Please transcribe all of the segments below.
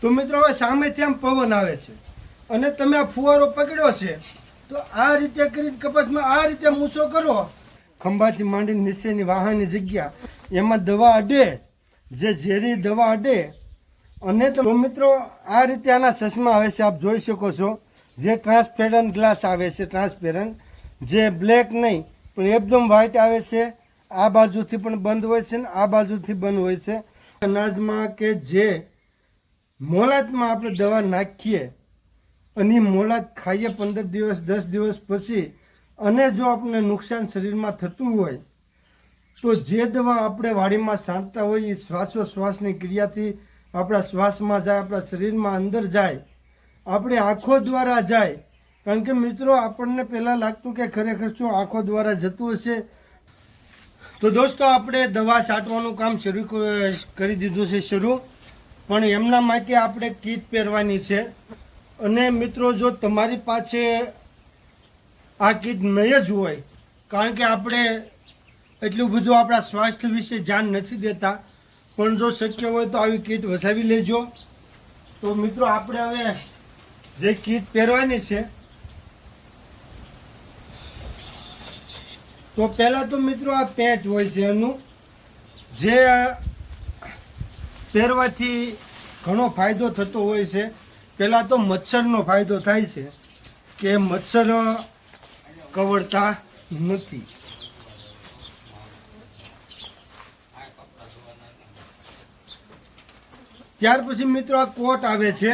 તો મિત્રો હવે સામેથી આમ પવન આવે છે. અને તમે આ ફુવારો પકડ્યો છે, તો આ રીતે કરી કપાસમાં આ રીતે મૂછો કરો. ખંભાથી માંડીને નીચેની વાહનની જગ્યા, એમાં દવા અડે, જે ઝેરી દવા અડે. અને તો મિત્રો આ રીતે આના ચશ્મા આવે છે, આપ જોઈ શકો છો. જે ટ્રાન્સપેરન્ટ ગ્લાસ આવે છે, ટ્રાન્સપેરન્ટ, જે બ્લેક નહીં, પણ એકદમ વ્હાઇટ આવે છે. આ બાજુથી પણ બંધ હોય છે ને આ બાજુથી બંધ હોય છે. અનાજમાં કે જે મોલાતમાં આપણે દવા નાખીએ અને મોલાત ખાઈએ પંદર દિવસ, દસ દિવસ પછી અને જો આપણને નુકસાન શરીરમાં થતું હોય, તો જે દવા આપણે વાડીમાં છાંટતા હોઈએ એ શ્વાસોશ્વાસની ક્રિયાથી આપણા શ્વાસમાં જાય, આપણા શરીરમાં અંદર જાય, આપણે આંખો દ્વારા જાય. કારણ કે મિત્રો, આપણને પહેલાં લાગતું કે ખરેખર શું આંખો દ્વારા જતું હશે? તો દોસ્તો, આપણે દવા છાંટવાનું કામ શરૂ કરી દીધું છે શરૂ. પણ એમના માટે આપણે કીટ પહેરવાની છે. અને મિત્રો, જો તમારી પાસે આ કીટ નહીં જ હોય, કારણ કે આપણે એટલું બધું આપણા સ્વાસ્થ્ય વિશે ધ્યાન નથી દેતા, પણ જો શક્ય હોય તો આવી કીટ વસાવી લેજો. તો મિત્રો, આપણે હવે જે કીટ પહેરવાની છે, તો પહેલાં તો મિત્રો આ પેન્ટ હોય છે એનું. જે પહેરવાથી ઘણો ફાયદો થતો હોય છે. પહેલાં તો મચ્છરનો ફાયદો થાય છે કે મચ્છર કવડતા નથી. ત્યાર પછી મિત્રો આ કોટ આવે છે.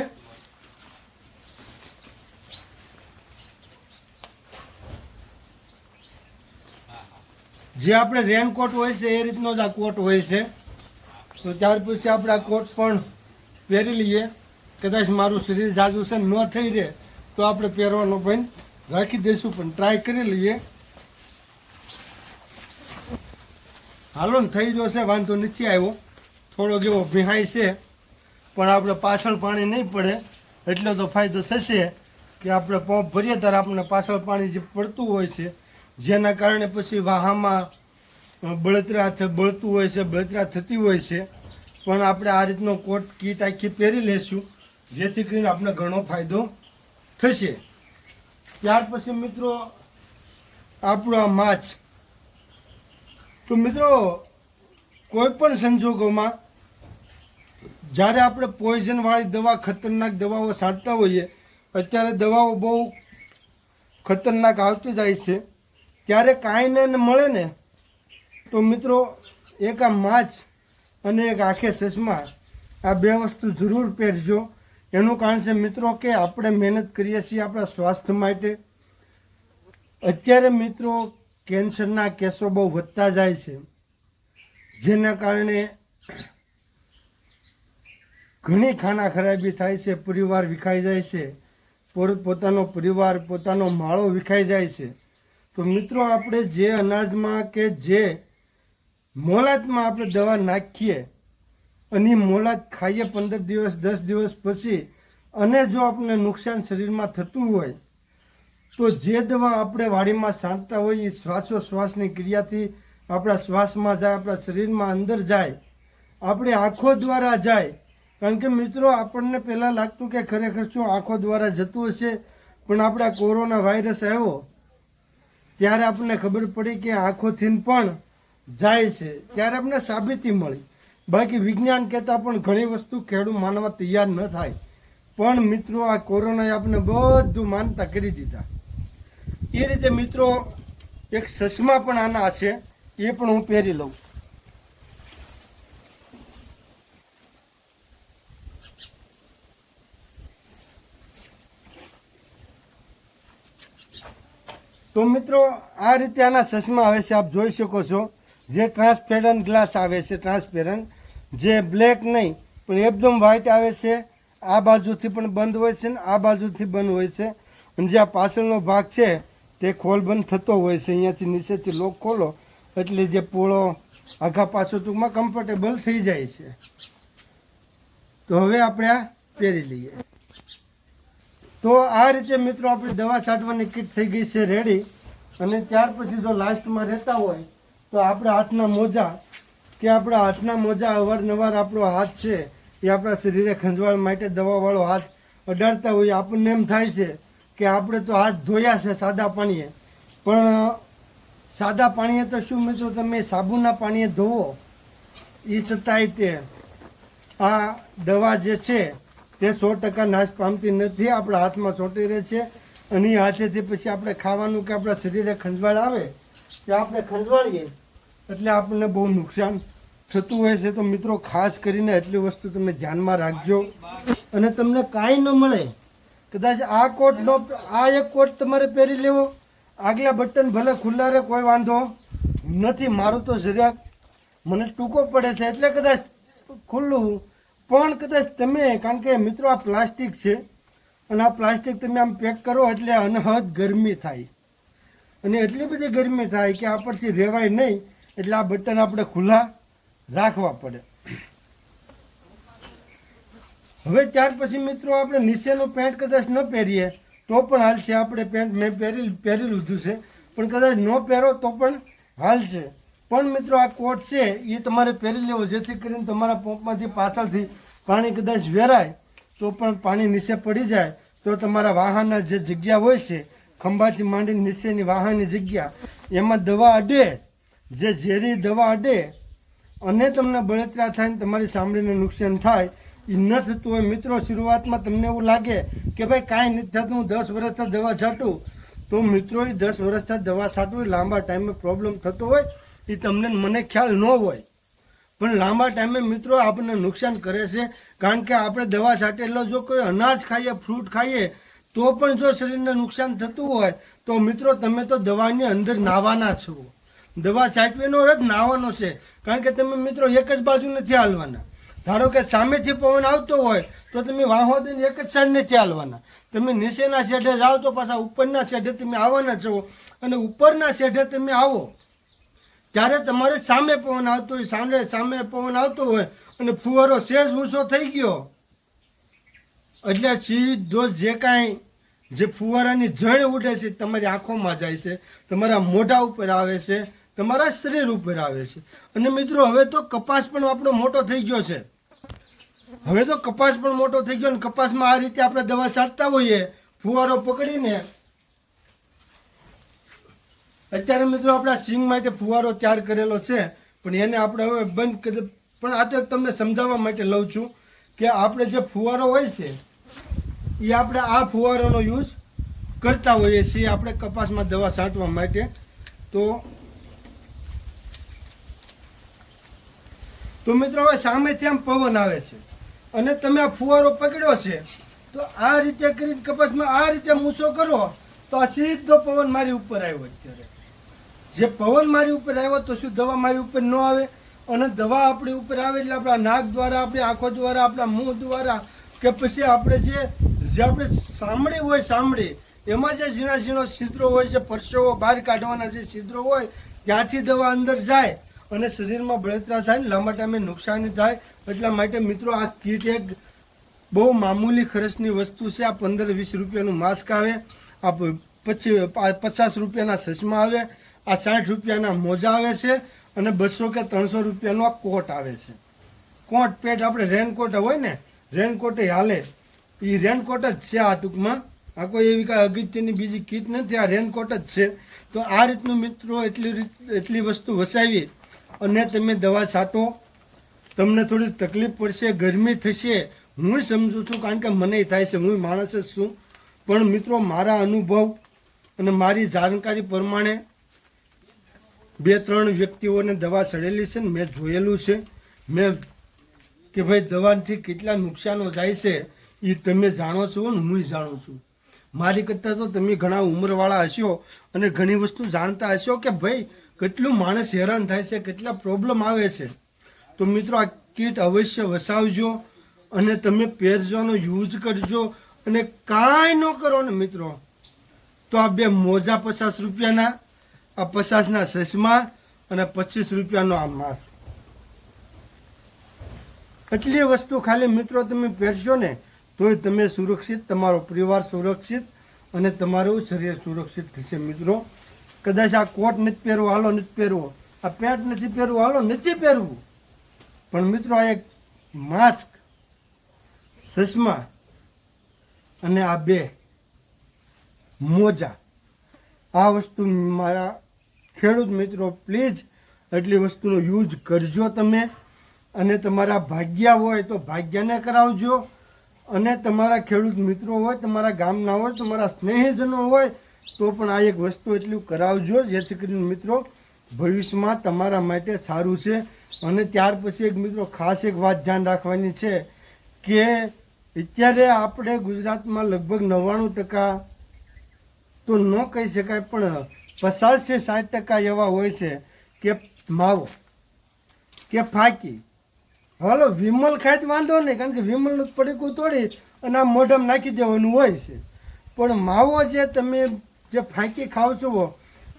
જે આપણે રેનકોટ હોય છે એ રીતનો જ આ કોટ હોય છે. તો ત્યાર પછી આપણે કોટ પણ પહેરી લઈએ. કદાચ મારું શરીર જાજુ છે ન થઈ રહે તો આપણે પહેરવાનો પણ રાખી દઈશું, પણ ટ્રાય કરી લઈએ. હાલો ને, થઈ જશે વાંધો નથી આવ્યો. થોડોક એવો ભીહાય છે, પણ આપણે પાછળ પાણી નહીં પડે. એટલે તો ફાયદો થશે કે આપણે પંપ ભરીએ ત્યારે આપણને પાછળ પાણી જે પડતું હોય છે, જેના કારણે પછી વાહામાં બળતરા બળતું હોય છે, બળતરા થતી હોય છે. પણ આપણે આ રીતનો કોટ, કીટ આખી પહેરી લેશું, જેથી કરીને આપણે ઘણો ફાયદો થશે. ત્યાર પછી મિત્રો, આપણો આ માછ. તો મિત્રો કોઈ પણ સંજોગોમાં, જ્યારે આપણે પોઈઝનવાળી દવા, ખતરનાક દવાઓ છાંટતા હોઈએ, અત્યારે દવાઓ બહુ ખતરનાક આવતી જાય છે. ત્યારે કાંઈ ને મળે ને તો મિત્રો, એક આ માછ અને એક આંખે ચશ્મા, આ બે વસ્તુ જરૂર પહેરજો. એનું કારણ છે મિત્રો કે આપણે મહેનત કરીએ છીએ આપણા સ્વાસ્થ્ય માટે. અત્યારે મિત્રો કેન્સરના કેસો બહુ વધતા જાય છે. જેના કારણે ઘણી ખાના ખરાબી થાય છે, પરિવાર વિખાઈ જાય છે પોત- પોતાનો પરિવાર, પોતાનો માળો વિખાઈ જાય છે. તો મિત્રો, આપણે જે અનાજમાં કે જે મોલાતમાં આપણે દવા નાખીએ અને મોલાત ખાઈએ પંદર દિવસ, દસ દિવસ પછી અને જો આપણને નુકસાન શરીરમાં થતું હોય, તો જે દવા આપણે વાડીમાં છાંટતા હોઈએ એ શ્વાસોશ્વાસની ક્રિયાથી આપણા શ્વાસમાં જાય, આપણા શરીરમાં અંદર જાય, આપણે આંખો દ્વારા જાય. કારણ કે મિત્રો, આપણને પહેલાં લાગતું કે ખરેખર શું આંખો દ્વારા જતું હશે? પણ આપણા કોરોના વાયરસ આવ્યો, ત્યારે આપણને ખબર પડી કે આંખોથી પણ જાય છે, ત્યારે આપણને સાબિતી મળી. બાકી વિજ્ઞાન કહેતા પણ ઘણી વસ્તુ ખેડૂત માનવા તૈયાર ન થાય. પણ મિત્રો, આ કોરોનાએ આપણે બધું માનતા કરી દીધા. એ રીતે મિત્રો, એક ચશ્મા પણ આના છે, એ પણ હું પહેરી લઉં. તો મિત્રો, આ રીતે આના ચશ્મા આવે આપ જોઈ શકો છો. જે ટ્રાન્સપેરન્ટ ગ્લાસ આવે છે ટ્રાન્સપેરન્ટ જે બ્લેક નહીં, પણ એકદમ વ્હાઇટ આવે છે, આ બાજુથી પણ બંધ હોય છે ને આ બાજુથી બંધ હોય છે. અને જે આ પાછળનો ભાગ છે, તે ખોલ બંધ થતો હોય છે. અહીંયાથી નીચેથી લોક ખોલો, એટલે જે પોળો આઘા પાછો ટૂંકમાં કમ્ફર્ટેબલ થઈ જાય છે. તો હવે આપણે આ પહેરી લઈએ. તો આ રીતે મિત્રો આપણી દવા છાંટવાની કીટ થઈ ગઈ છે રેડી અને ત્યાર પછી જો લાસ્ટમાં રહેતા હોય તો આપણા હાથના મોજા, કે આપણા હાથના મોજા અવારનવાર આપણો હાથ છે, એ આપણા શરીરે ખંજવાળ માટે દવાવાળો હાથ અડાડતા હોઈએ આપણને એમ થાય છે કે આપણે તો હાથ ધોયા છે સાદા પાણીએ. પણ સાદા પાણીએ તો શું મિત્રો, તમે સાબુના પાણીએ ધોવો. એ છતાંય તે આ દવા જે છે, તે સો ટકા નાશ પામતી નથી, આપણા હાથમાં ચોંટી રહે છે. અને એ હાથેથી પછી આપણે ખાવાનું કે આપણા શરીરે ખંજવાળ આવે કે આપણે ખંજવાળીએ. એટલે આપણને બહુ નુકસાન થતું હોય છે. તો મિત્રો, ખાસ કરીને એટલી વસ્તુ તમે ધ્યાનમાં રાખજો. અને તમને કાંઈ ન મળે, કદાચ આ કોટ નો, આ એક કોટ તમારે પહેરી લેવો. આગલા બટન ભલે ખુલ્લા રહે, કોઈ વાંધો નથી. મારું તો જરાક મને ટૂંકો પડે છે. એટલે કદાચ ખુલ્લું, પણ કદાચ તમે, કારણ કે મિત્રો, આ પ્લાસ્ટિક છે. અને આ પ્લાસ્ટિક તમે આમ પેક કરો એટલે અનહદ ગરમી થાય. અને એટલી બધી ગરમી થાય કે આ પરથી રહેવાય નહીં. એટલે આ બટન આપણે ખુલ્લા રાખવા પડે. હવે ત્યાર પછી મિત્રો આપણે નીચેનો પેન્ટ કદાચ ન પહેરીએ, તો પણ હાલશે. આપણે પેન્ટ મેં પહેરી પહેરી લીધું છે. પણ કદાચ ન પહેરો તો પણ હાલશે. પણ મિત્રો આ કોટ છે, એ તમારે પહેરી લેવો. જેથી કરીને તમારા પંપમાંથી પાછળથી પાણી કદાચ વેરાય, તો પણ પાણી નીચે પડી જાય. તો તમારા વાહનના જે જગ્યા હોય છે, ખંભાથી માંડીને નીચેની વાહનની જગ્યા, એમાં દવા અડે જે ઝેરી દવા અડે અને તમને બળતરા થાય ને તમારી સાંભળીને નુકસાન થાય એ ન થતું હોય. મિત્રો, શરૂઆતમાં તમને એવું લાગે કે ભાઈ કાંઈ નથી થતું, હું દસ વર્ષથી દવા છાંટું. તો મિત્રો એ દસ વર્ષથી દવા છાંટવું લાંબા ટાઈમે પ્રોબ્લેમ થતો હોય. એ તમને મને ખ્યાલ ન હોય. પણ લાંબા ટાઈમે મિત્રો આપણને નુકસાન કરે છે. કારણ કે આપણે દવા છાંટેલો જો કોઈ અનાજ ખાઈએ ફ્રૂટ ખાઈએ, તો પણ જો શરીરને નુકસાન થતું હોય, તો મિત્રો, તમે તો દવાની અંદર નાવાના છો. દવા સાચવીનો રથ નાવાનો છે. કારણ કે તમે મિત્રો એક જ બાજુ નથી હાલવાના. ધારો કે સામેથી પવન આવતો હોય, તો તમે વાહો દઈને એક જ સાઈડ નથી હાલવાના. તમે નીચેના શેઢે જાઓ તો પાછા ઉપરના શેઢે તમે આવવાના છો અને ઉપરના શેઢે તમે આવો. ત્યારે તમારે સામે પવન આવતો હોય, સામે સામે પવન આવતો હોય અને ફુવારો સેજ ઊંચો થઈ ગયો. એટલે સીધો જે કાંઈ જે ફુવારાની જણ ઉડે છે, તમારી આંખોમાં જાય છે, તમારા મોઢા ઉપર આવે છે તમારા શરીર ઉપર આવે છે. અને મિત્રો, હવે તો કપાસ પણ આપણો મોટો થઈ ગયો છે. હવે તો કપાસ પણ મોટો થઈ ગયો ને કપાસમાં આ રીતે આપણે દવા છાંટતા હોઈએ, ફુવારો પકડીને. અત્યારે મિત્રો, આપણા સિંગ માટે ફુવારો તૈયાર કરેલો છે, પણ એને આપણે હવે બંધ કરી પણ આ તો તમને સમજાવવા માટે લઉં છું કે આપણે જે ફુવારો હોય છે, એ આપણે આ ફુવારોનો યુઝ કરતા હોઈએ છીએ આપણે કપાસમાં દવા છાંટવા માટે. તો તો મિત્રો હવે સામેથી આમ પવન આવે છે. અને તમે આ ફુવારો પકડ્યો છે, તો આ રીતે કરીને કપાસમાં આ રીતે મૂછો કરો, તો આ સીધો પવન મારી ઉપર આવ્યો અત્યારે. જે પવન મારી ઉપર આવ્યો તો શું દવા મારી ઉપર ન આવે? અને દવા આપણી ઉપર આવે એટલે આપણા નાક દ્વારા, આપણી આંખો દ્વારા, આપણા મોં દ્વારા કે પછી આપણે જે જે આપણે સાંભળી હોય સાંભળી, એમાં જે ઝીણા ઝીણો છિદ્રો હોય છે પરસેવો બહાર કાઢવાના જે છિદ્રો હોય, ત્યાંથી દવા અંદર જાય. અને શરીરમાં બળતરા થાય ને લાંબા ટાઈમે નુકસાની થાય. એટલા માટે મિત્રો, આ કીટ એક બહુ મામૂલી ખર્ચની વસ્તુ છે. આ પંદર વીસ રૂપિયાનું માસ્ક આવે, આ પછી પચાસ રૂપિયાના ચશ્મા આવે, આ સાઠ રૂપિયાના મોજા આવે છે અને બસો કે ત્રણસો રૂપિયાનો આ કોટ આવે છે. કોટ પેટ આપણે રેનકોટ હોય ને, રેનકોટ હાલે. એ રેનકોટ જ છે આ ટૂંકમાં. આ કોઈ એવી કાંઈ અગત્યની બીજી કીટ નથી, આ રેનકોટ જ છે. તો આ રીતનું મિત્રો એટલી એટલી વસ્તુ વસાવી અને તમે દવા છાંટો. તમને થોડી તકલીફ પડશે, ગરમી થશે. હું સમજુ છું કારણ કે મને થાય છે, હું માણસ જ છું. પણ મિત્રો, મારા અનુભવ અને મારી જાણકારી પ્રમાણે બે, ત્રણ વ્યક્તિઓને દવા ચડેલી છે ને મેં જોયેલું છે. મેં કે ભાઈ, દવાથી કેટલા નુકસાનો જાય છે, એ તમે જાણો છો ને હું જાણું છું. મારી કરતાં તો તમે ઘણા ઉંમરવાળા હશો અને ઘણી વસ્તુ જાણતા હશો કે ભાઈ કેટલું માણસ હેરાન થાય છે, કેટલા પ્રોબ્લેમ આવે છે. તો મિત્રો, આ કીટ અવશ્ય વસાવજો અને તમે પહેરજોનો યુઝ કરજો અને કાંઈ ન કરો ને મિત્રો. તો આ બે મોજા પચાસ રૂપિયાના, આ પચાસના ચશ્મા અને પચીસ રૂપિયાનો આ માસ્ક એટલી વસ્તુ ખાલી મિત્રો તમે પહેરશો ને, તોય તમે સુરક્ષિત, તમારો પરિવાર સુરક્ષિત અને તમારું શરીર સુરક્ષિત થશે મિત્રો. કદાચ આ કોટ નથી પહેરવો, હાલો નથી પહેરવો. આ પેન્ટ નથી પહેરવું, હાલો નથી પહેરવું. પણ મિત્રો, આ એક માસ્ક ચશ્મા અને આ બે મોજા. આ વસ્તુ મારા ખેડૂત મિત્રો, પ્લીઝ એટલી વસ્તુનો યુઝ કરજો તમે. અને તમારા ભાગ્યા હોય તો ભાગ્યાને કરાવજો. અને તમારા ખેડૂત મિત્રો હોય, તમારા ગામના હોય, તમારા સ્નેહીજનો હોય તો પણ આ એક વસ્તુ એટલું કરાવજો, જેથી કરીને મિત્રો ભવિષ્યમાં તમારા માટે સારું છે. અને ત્યાર પછી એક મિત્રો ખાસ એક વાત ધ્યાન રાખવાની છે કે અત્યારે આપણે ગુજરાતમાં લગભગ નવ્વાણું ટકા તો ન કહી શકાય, પણ પચાસથી સાઠ ટકા એવા હોય છે કે માવો, કે ફાકી. હાલો, વિમલ ખાય વાંધો નહીં, કારણ કે વિમલનું પડીકું તોડી અને આ મોઢામાં નાખી દેવાનું હોય છે. પણ માવો જે તમે જે ફાંકી ખાવ છો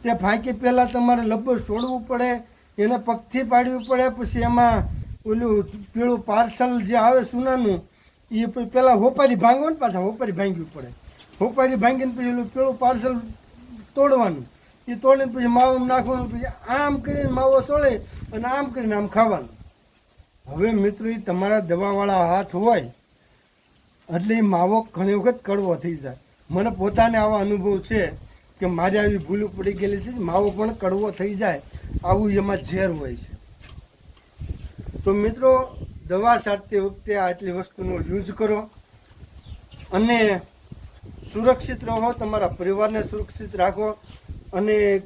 તે ફાંકી પહેલાં તમારે લબ્બર છોડવું પડે, એને પગથી પાડવી પડે, પછી એમાં ઓલું પીળું પાર્સલ જે આવે સોનાનું, એ પહેલાં હોપારી ભાંગો ને પાછા હોપારી ભાંગવી પડે. હોપારી ભાંગીને પછી ઓલું પેલું પાર્સલ તોડવાનું. એ તોડીને પછી માવો નાખવાનું, પછી આમ કરીને માવો સોળે અને આમ કરીને આમ ખાવાનું. હવે મિત્રો, એ તમારા દવાવાળા હાથ હોય, એટલે એ માવો ઘણી વખત કડવો થઈ જાય. મને પોતાને આવા અનુભવ છે. કે મારે આવી ભૂલ પડી ગયેલી છે, માવો પણ કડવો થઈ જાય, આવું એમાં ઝેર હોય છે. તો મિત્રો, દવા છાંટતી વખતે આટલી વસ્તુનો યુઝ કરો અને સુરક્ષિત રહો, તમારા પરિવારને સુરક્ષિત રાખો અને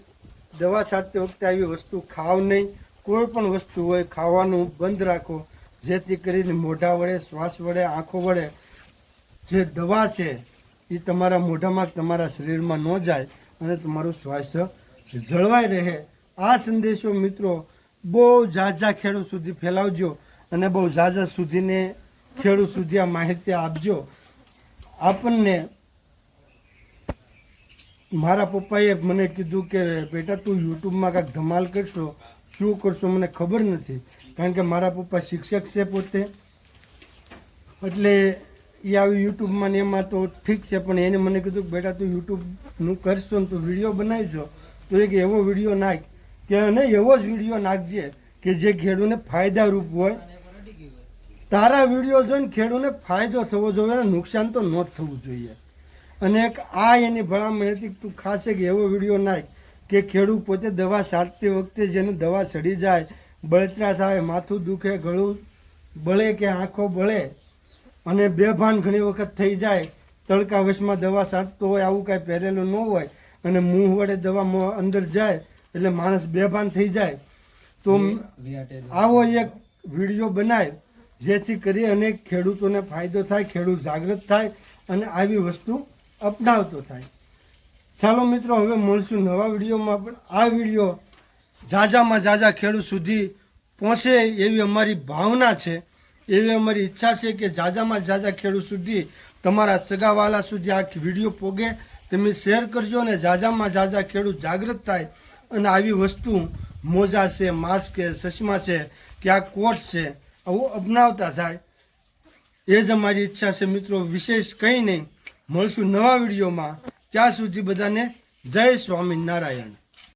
દવા છાંટતી વખતે આવી વસ્તુ ખાવ નહીં. કોઈ પણ વસ્તુ હોય, ખાવાનું બંધ રાખો, જેથી કરીને મોઢા વડે, શ્વાસ વડે, આંખો વડે જે દવા છે એ તમારા મોઢામાં, તમારા શરીરમાં ન જાય અને તમારું સ્વાસ્થ્ય જળવાઈ રહે. આ સંદેશો મિત્રો બહુ ઝાઝા ખેડૂત સુધી ફેલાવજો અને બહુ ઝાઝા સુધીને ખેડૂત સુધી આ માહિતી આપજો. આપણને મારા પપ્પાએ મને કીધું કે, બેટા, તું યુટ્યુબમાં કાંઈક ધમાલ કરશો, શું કરશો મને ખબર નથી. કારણ કે મારા પપ્પા શિક્ષક છે પોતે. એટલે એ આવી યુટ્યુબમાં ને એમાં તો ઠીક છે, પણ એને મને કીધું કે બેટા તું યુટ્યુબનું કરશો ને તું વીડિયો બનાવજો. તો એક એવો વીડિયો નાખ. કે અને એવો જ વીડિયો નાખજે કે જે ખેડૂને ફાયદારૂપ હોય. તારા વીડિયો જોઈને ખેડૂને ફાયદો થવો જોઈએ અને નુકસાન તો ન થવું જોઈએ. અને એક આ એની ભલામણ હતી તું ખાસ એક એવો વીડિયો નાખ કે ખેડૂત પોતે દવા છાંટતી વખતે જેને દવા સડી જાય, બળતરા થાય, માથું દુખે, ગળું બળે કે આંખો બળે અને બેભાન ઘણી વખત થઈ જાય તડકા વશમાં દવા છાંટતો હોય આવું કાંઈ પહેરેલું ન હોય અને મુંહ વડે દવા અંદર જાય એટલે માણસ બેભાન થઈ જાય. તો આવો એક વીડિયો બનાય જેથી કરી અને ખેડૂતોને ફાયદો થાય ખેડૂત જાગૃત થાય અને આવી વસ્તુ અપનાવતો થાય. ચાલો મિત્રો હવે મળશું નવા વિડીયોમાં પણ આ વીડિયો ઝાઝામાં ઝાઝા ખેડૂત સુધી પહોંચે એવી અમારી ભાવના છે. એવી અમારી ઈચ્છા છે કે ઝાઝામાં ઝાઝા ખેડૂત સુધી, તમારા સગાવાલા સુધી આ વીડિયો પોગે. તમે શેર કરજો અને ઝાઝામાં ઝાઝા ખેડૂત જાગૃત થાય. અને આવી વસ્તુ મોજા છે માસ્ક છે, ચશ્મા છે કે આ કોટ છે, આવું અપનાવતા થાય. એ જ અમારી ઈચ્છા છે મિત્રો, વિશેષ કંઈ નહીં. મળશું નવા વિડીયોમાં. ત્યાં સુધી બધાને જય સ્વામિનારાયણ.